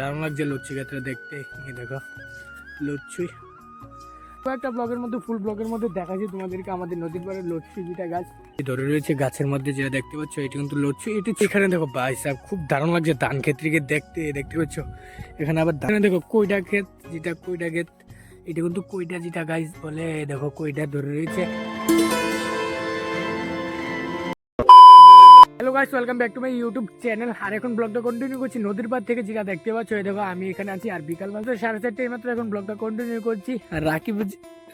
দারুণ লাগছে লচ্ছি ক্ষেত্রে দেখতে। এই দেখো, লচ্ছি। একটা ব্লগের মধ্যে ফুল ব্লগের মধ্যে দেখাচ্ছি তোমাদেরকে আমাদের নদীর পাড়ে লচ্ছি যেটা গাছ। ধরে রয়েছে গাছের মধ্যে যেটা দেখতে পাচ্ছ, এটি কিন্তু লচ্ছি। এটি এখানে দেখো ভাই সাহেব, খুব দারুণ লাগছে ধান ক্ষেত্রকে দেখতে দেখতে পাচ্ছ? এখানে আবার ধান দেখো কইটা ক্ষেত, যেটা কইটা ক্ষেত, এটা কিন্তু কইটা যেটা গাছ বলে দেখো কইটা ধরে রয়েছে। Hello guys welcome back to my YouTube channel আর এখন ব্লগটা কন্টিনিউ করছি নদীর পাড় থেকে, যেটা দেখতে পাচ্ছ, এই দেখো, আমি এখানে আছি আর বিকাল মাত্র সাড়ে চারটে মাত্র এখন ব্লগটা কন্টিনিউ করছি। আর রাকিব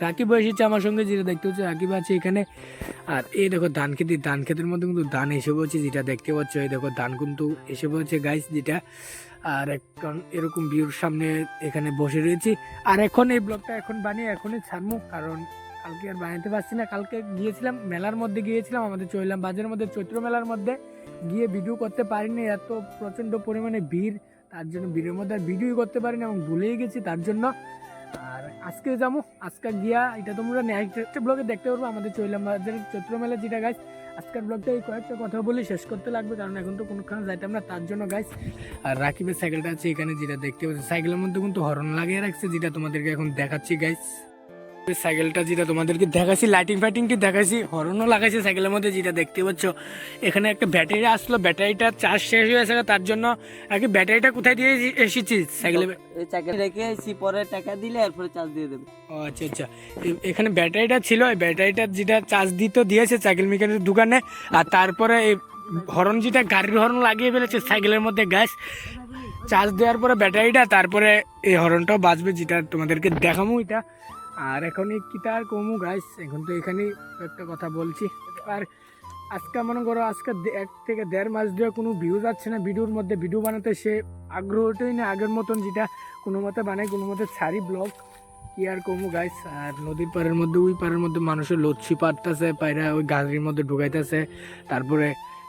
রাকিব এসেছে আমার সঙ্গে, যেটা দেখতে পাচ্ছ, রাকিব আছে এখানে। আর এই দেখো, ধান খেতে, ধান ক্ষেতের মধ্যে কিন্তু ধান এসে পড়ছে, যেটা দেখতে পাচ্ছ, এই দেখো, ধান কিন্তু এসে পড়ছে গাইস যেটা। আর এখন এরকম ভিউর সামনে এখানে বসে রয়েছি। আর এখন এই ব্লগটা এখন বানিয়ে এখনই ছাড়বো, কারণ কালকে আর বানাতে পারছি না। কালকে গিয়েছিলাম, মেলার মধ্যে গিয়েছিলাম, আমাদের চৈলাম বাজারের মধ্যে, চৈত্র মেলার মধ্যে। গিয়ে ভিডিও করতে পারিনি, এত প্রচণ্ড পরিমাণে ভিড়, তার জন্য ভিড়ের মধ্যে আর ভিডিওই করতে পারিনি এবং ভুলেই গেছি তার জন্য। আর আজকে যাব, আজকে গিয়া এটা তোমরা নেক্সট ব্লগে দেখতে পারব, আমাদের চৈলাম বাজারের চৈত্র মেলা যেটা গাছ আজকের ব্লগটা এই কয়েকটা কথা বলে, শেষ করতে লাগবে, কারণ এখন তো কোনোখানে যাইতাম না তার জন্য গাইস আর রাকিবের সাইকেলটা আছে এখানে, যেটা দেখতে পাচ্ছি সাইকেলের মধ্যে কিন্তু হরন লাগিয়ে রাখছে, যেটা তোমাদেরকে এখন দেখাচ্ছি গাইস সাইকেলটা যেটা তোমাদেরকে দেখাচ্ছি লাইটিং ফাইটিংটি দেখাচ্ছি হরনও লাগাইছে সাইকেলের মধ্যে যেটা দেখতে পাচ্ছ। এখানে একটা ব্যাটারি আসলো ব্যাটারিটা চার্জ শেষ হয়ে গেছে তার জন্য আর কি ব্যাটারিটা কোথায় দিয়ে এসেছিস সাইকেলে? রেখে এসি পরে টাকা দিলে এরপরে চার্জ দিয়ে দেবে। ও আচ্ছা আচ্ছা। এখানে ব্যাটারিটা ছিল এই ব্যাটারিটা যেটা চার্জ দিতে দিয়েছে সাইকেল মেকানিকের দোকানে। আর তারপরে এই হরন যেটা গাড়ির হরন লাগিয়ে ফেলেছে সাইকেলের মধ্যে গ্যাস চার্জ দেওয়ার পরে ব্যাটারিটা তারপরে এই হরনটাও বাজবে যেটা তোমাদেরকে দেখামু এটা। আর এখন এই কিতা আর কমু গাইস এখন তো এখানেই একটা কথা বলছি। আর আজকে মনে করো, আজকে এক থেকে দেড় মাস ধরে কোনো ভিউ যাচ্ছে না। ভিডিওর মধ্যে ভিডিও বানাতে সে আগ্রহটাই না আগের মতন, যেটা কোনো মতে বানাই কোনো মতে ছাড়ি ব্লগ কি আর কমু গাইস আর নদীর পাড়ের মধ্যে, ওই পাড়ের মধ্যে মানুষের লচ্ছি পাড়তেছে, পায়রা ওই গাড়ির মধ্যে ঢুকাইতেছে। তারপরে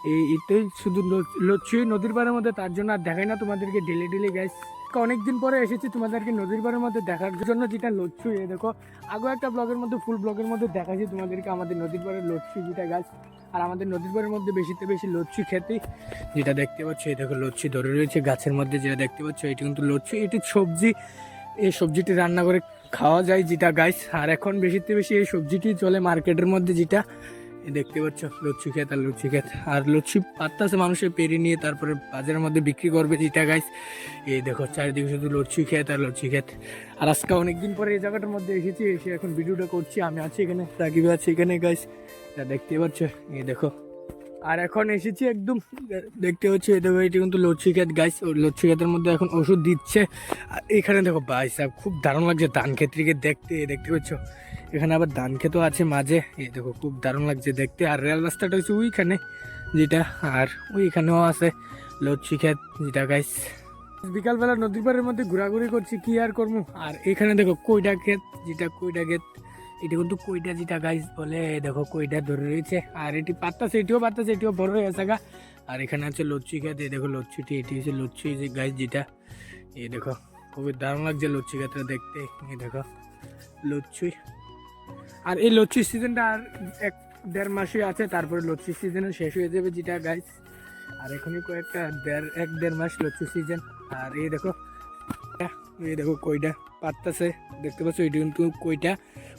এই এটাই শুধু ল- লচ্ছি নদীর পাড়ের মধ্যে, তার জন্য আর দেখাই না তোমাদেরকে, ডেলি ডেলি গাইস অনেকদিন পরে এসেছি তোমাদেরকে নদীর পাড়ের মধ্যে দেখার জন্য যেটা লচ্ছু, এই দেখো। আগেও একটা ব্লগের মধ্যে ফুল ব্লগের মধ্যে দেখাচ্ছি তোমাদেরকে, আমাদের নদীর পাড়ের লচ্ছি যেটা গাছ আর আমাদের নদীর পাড়ের মধ্যে বেশিতে বেশি লচ্ছি খেতে, যেটা দেখতে পাচ্ছ, এই দেখো লচ্ছি ধরে রয়েছে গাছের মধ্যে, যেটা দেখতে পাচ্ছ, এটি কিন্তু লচ্ছি। এটি সবজি, এই সবজিটি রান্না করে খাওয়া যায় যেটা গাছ আর এখন বেশিতে বেশি এই সবজিটি চলে মার্কেটের মধ্যে যেটা। দেখতে পাচ্ছ লচ্ছু খেত আর লচ্ছু খেত। আর লচ্ছু পাত্তাছে মানুষের পেরে নিয়ে তারপরে বাজারের মধ্যে বিক্রি করবে যেটা গাছ এই দেখো, চারিদিকে শুধু লচ্ছু খেত আর লচ্ছু খেত। আর আজকে অনেকদিন পরে এই জায়গাটার মধ্যে এসেছি, এসে এখন ভিডিওটা করছি। আমি আছি এখানে, রাকিব আছে এখানে গাছ দেখতে পাচ্ছ, এই দেখো। আর এখন এসেছি একদম, দেখতে হচ্ছে, এটা এটি কিন্তু লচ্ছি ক্ষেত ওই লচ্ছি ক্ষেতের মধ্যে এখন ওষুধ দিচ্ছে। আর এখানে দেখো, ভাই, সাহেব, খুব দারুণ লাগছে ধান ক্ষেত্রকে দেখতে দেখতে পাচ্ছ? এখানে আবার ধান ক্ষেতও আছে মাঝে, এই দেখো, খুব দারুণ লাগছে দেখতে। আর রেল রাস্তাটা হচ্ছে ওইখানে, যেটা, আর ওইখানেও আছে লচ্ছি ক্ষেত, যেটা গাইস বিকালবেলা নদীর পাড়ের মধ্যে ঘোরাঘুরি করছি, কি আর করব? আর এখানে দেখো কইটা ক্ষেত, যেটা কইটা ক্ষেত এটা কিন্তু কইটা যেটা গাইস বলে দেখো কইটা ধরে রয়েছে। আর এটি পাত্তাছে এটিও পাত্তাছে এটিও বড় হয়ে গা। আর এখানে আছে লচ্ছি খেতে দেখো লচ্ছিটি, এটি হচ্ছে লচ্ছি, যে গাইস যেটা এ দেখো, খুবই দারুণ লাগছে লচ্ছি খেতে দেখতে এ দেখো, লচ্ছি। আর এই লচ্ছির সিজনটা আর এক, দেড় মাসই আছে, তারপরে লচ্ছির সিজনও শেষ হয়ে যাবে যেটা গাইস আর এখনই কয়েকটা, দেড়, এক, দেড় মাস লচ্ছি সিজন আর এই দেখো এই দেখো কইটা পাত্তাছে। দেখতে পাচ্ছ এটা কিন্তু কইটা।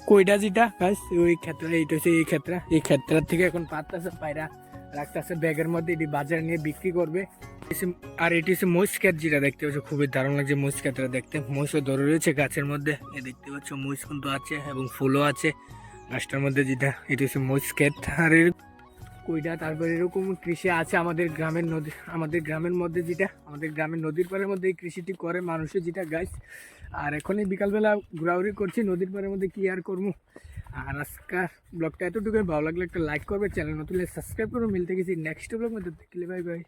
কইটা যেটা গাইস ওই ক্ষেত্রে, এইটা হচ্ছে এই ক্ষেত্রে। এই ক্ষেত্রের থেকে এখন পাত্তাছে, পায়রা রাখতেছে, ব্যাগের মধ্যে এটি বাজারে নিয়ে বিক্রি করবে। আর এটি হচ্ছে মহিষ ক্ষেত যেটা দেখতে পাচ্ছ, খুবই দারুণ লাগছে মহিষ ক্ষেতটা দেখতে। মহিষও ধরে রয়েছে গাছের মধ্যে। এ দেখতে পাচ্ছ, মহিষ কিন্তু আছে এবং ফুলও আছে। গাছটার মধ্যে যেটা, এটি হচ্ছে মহিষ আর এর কইটা তারপরে এরকম কৃষি আছে আমাদের গ্রামের নদী, আমাদের গ্রামের মধ্যে যেটা, আমাদের গ্রামের নদীর পাড়ের মধ্যে এই কৃষিটি করে মানুষের যেটা গাছ আর এখনই বিকালবেলা ঘোরাঘুরি করছি, নদীর পাড়ের মধ্যে কী আর করব? আর আজকাল ব্লগটা এতটুকুই, ভালো লাগলে একটা লাইক করবে চ্যানেল নতুন সাবস্ক্রাইব করব মিলতে গেছি নেক্সট ব্লগ মধ্যে, দেখলে বাই বাই